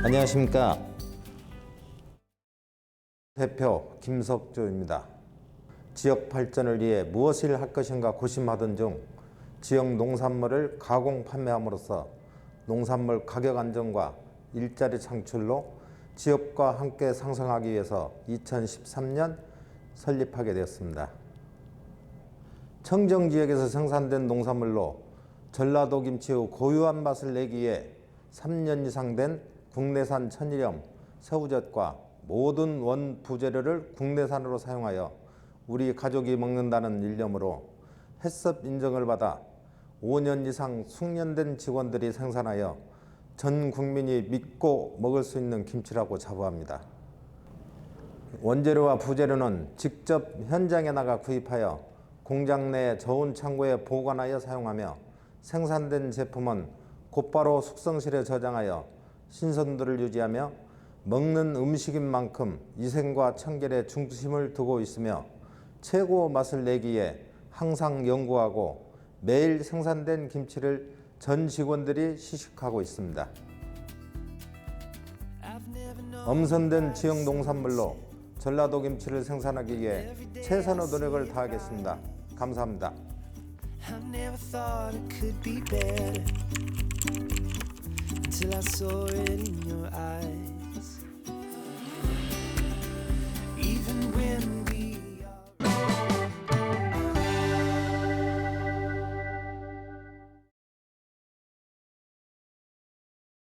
안녕하십니까. 대표 김석조입니다. 지역 발전을 위해 무엇을 할 것인가 고심하던 중 지역 농산물을 가공 판매함으로써 농산물 가격 안정과 일자리 창출로 지역과 함께 상승하기 위해서 2013년 설립하게 되었습니다. 청정 지역에서 생산된 농산물로 전라도 김치의 고유한 맛을 내기 위해 3년 이상 된 국내산 천일염, 새우젓과 모든 원 부재료를 국내산으로 사용하여 우리 가족이 먹는다는 일념으로 햇섭 인정을 받아 5년 이상 숙련된 직원들이 생산하여 전 국민이 믿고 먹을 수 있는 김치라고 자부합니다. 원재료와 부재료는 직접 현장에 나가 구입하여 공장 내 저온 창고에 보관하여 사용하며 생산된 제품은 곧바로 숙성실에 저장하여 신선도를 유지하며 먹는 음식인 만큼 위생과 청결에 중심을 두고 있으며 최고 맛을 내기에 항상 연구하고 매일 생산된 김치를 전 직원들이 시식하고 있습니다. 엄선된 지역 농산물로 전라도 김치를 생산하기 위해 최선의 노력을 다하겠습니다. 감사합니다. till I saw it in your eyes.